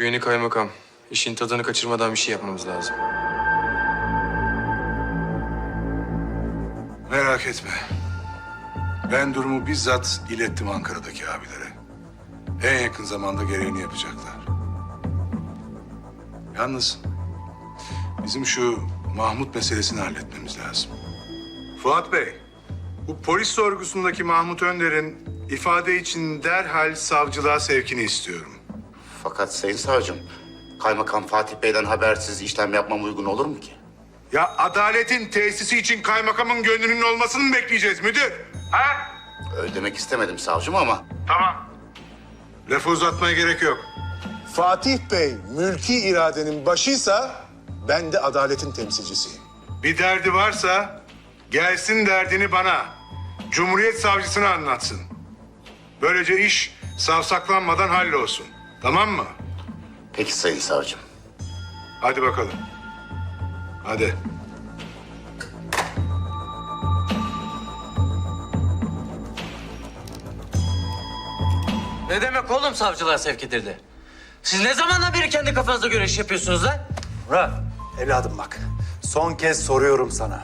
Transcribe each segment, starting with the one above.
Şu yeni kaymakam. işin tadını kaçırmadan bir şey yapmamız lazım. Merak etme. Ben durumu bizzat ilettim Ankara'daki abilere. En yakın zamanda gereğini yapacaklar. Yalnız bizim şu Mahmut meselesini halletmemiz lazım. Fuat Bey, bu polis sorgusundaki Mahmut Önder'in ifade için derhal savcılığa sevkini istiyorum. Fakat Sayın Savcım, Kaymakam Fatih Bey'den habersiz işlem yapmam uygun olur mu ki? Ya adaletin tesisi için kaymakamın gönlünün olmasını mı bekleyeceğiz müdür? Ha? Öyle demek istemedim savcım ama Tamam. Lafı uzatmaya gerek yok. Fatih Bey mülki iradenin başıysa ben de adaletin temsilcisiyim. Bir derdi varsa gelsin derdini bana. Cumhuriyet savcısına anlatsın. Böylece iş savsaklanmadan hallolsun. Tamam mı? peki Sayın Savcım. Hadi bakalım. Hadi. Ne demek oğlum savcılığa sevk edildi? Siz ne zamandan beri kendi kafanıza göre iş yapıyorsunuz lan? Murat, evladım bak. Son kez soruyorum sana.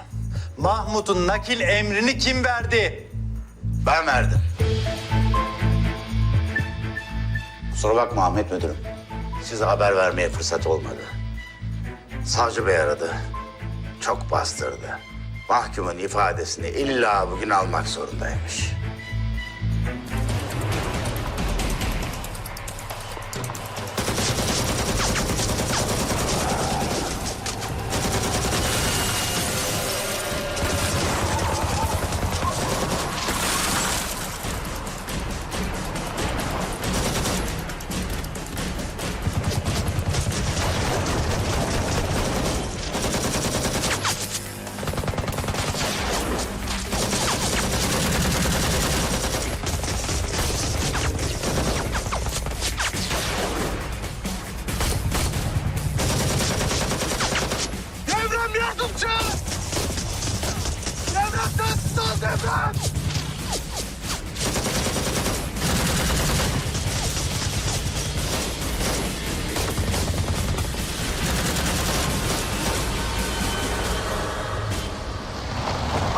Mahmut'un nakil emrini kim verdi? Ben verdim. Kusura bakma Ahmet Müdürüm. Size haber vermeye fırsat olmadı. Savcı Bey aradı. Çok bastırdı. Mahkumun ifadesini illa bugün almak zorundaymış.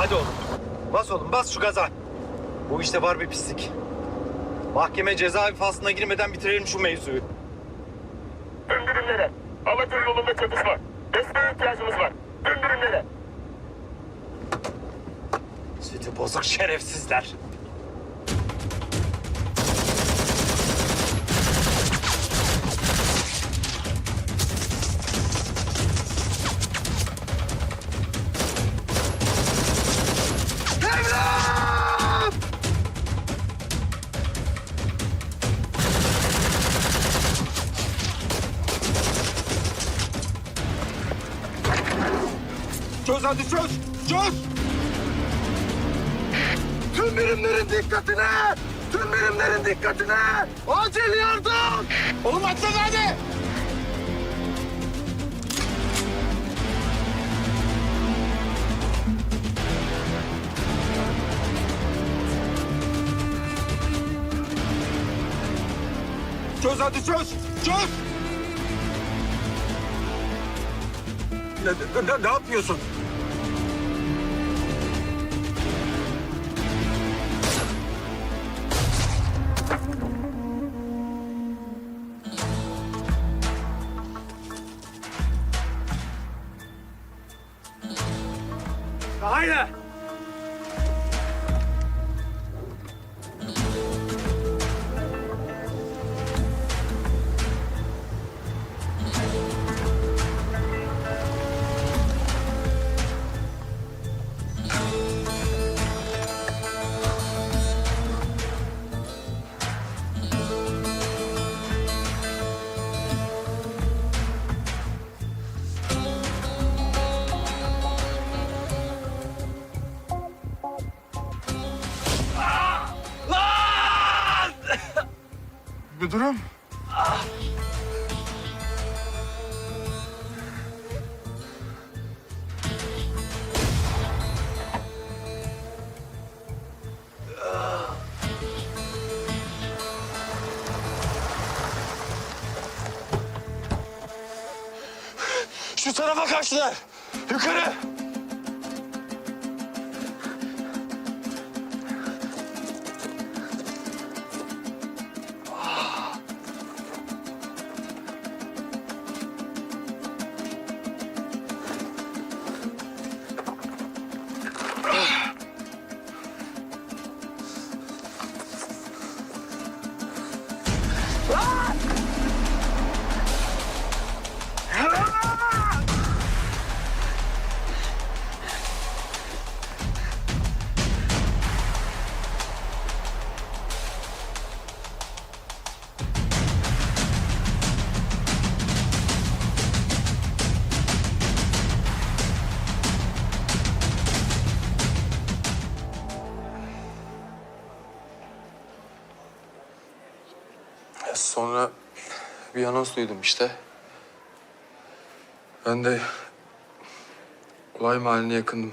Hadi oğlum. Bas oğlum, bas şu gaza. Bu işte var bir pislik. Mahkeme cezaevi faslına girmeden bitirelim şu mevzuyu. Tüm birimlere. Alacır yolunda çatışma. Desteğe ihtiyacımız var. Tüm birimlere. Sütü bozuk şerefsizler. Çöz hadi çöz! Çöz! Tüm birimlerin dikkatine! Tüm birimlerin dikkatine! Acil yardım! Oğlum açsana hadi! Çöz hadi çöz! Çöz! Ne, ne, ne yapıyorsun? 去。Bir durum. Şu tarafa kaçtılar. Yukarı. Sonra bir anons duydum işte. Ben de olay mahalline yakındım.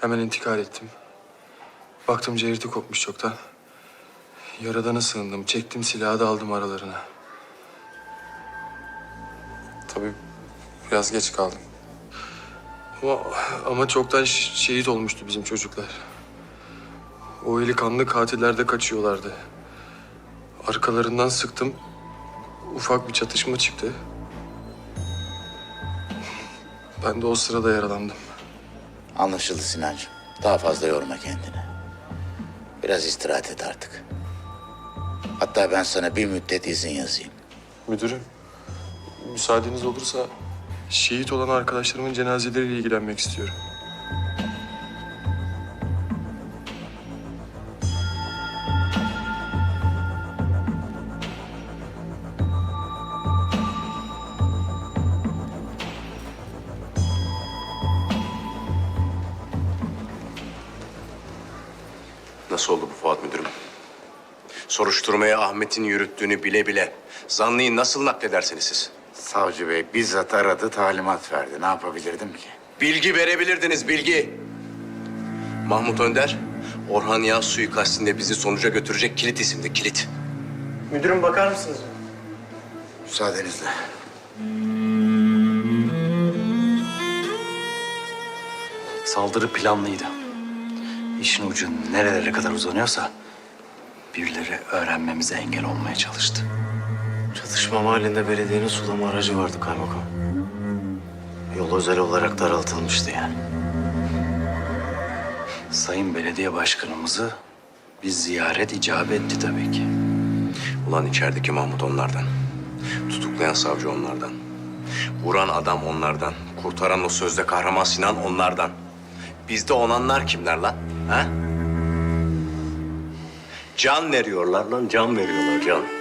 Hemen intikal ettim. Baktım Cerit'i kopmuş çoktan. Yaradana sığındım. Çektim silahı da aldım aralarına. Tabii biraz geç kaldım. Ama, ama çoktan şehit olmuştu bizim çocuklar. O eli kanlı katiller de kaçıyorlardı. Arkalarından sıktım. Ufak bir çatışma çıktı. Ben de o sırada yaralandım. Anlaşıldı Sinancığım. Daha fazla yorma kendini. Biraz istirahat et artık. Hatta ben sana bir müddet izin yazayım. Müdürüm, müsaadeniz olursa şehit olan arkadaşlarımın cenazeleriyle ilgilenmek istiyorum. Nasıl oldu bu Fuat Müdürüm? Soruşturmaya Ahmet'in yürüttüğünü bile bile zanlıyı nasıl nakledersiniz siz? Savcı bey bizzat aradı, talimat verdi. Ne yapabilirdim ki? Bilgi verebilirdiniz, bilgi. Mahmut Önder, Orhan Yağ suikastinde bizi sonuca götürecek kilit isimdi, kilit. Müdürüm bakar mısınız? Müsaadenizle. Saldırı planlıydı. İşin ucu nerelere kadar uzanıyorsa birileri öğrenmemize engel olmaya çalıştı. Çatışma mahallinde belediyenin sulama aracı vardı kaymakam. Yol özel olarak daraltılmıştı yani. Sayın Belediye Başkanımızı bir ziyaret icap etti tabii ki. Ulan içerideki Mahmut onlardan. Tutuklayan savcı onlardan. Vuran adam onlardan. Kurtaran o sözde kahraman Sinan onlardan. Bizde olanlar kimler lan? Ha? Can veriyorlar lan, can veriyorlar can.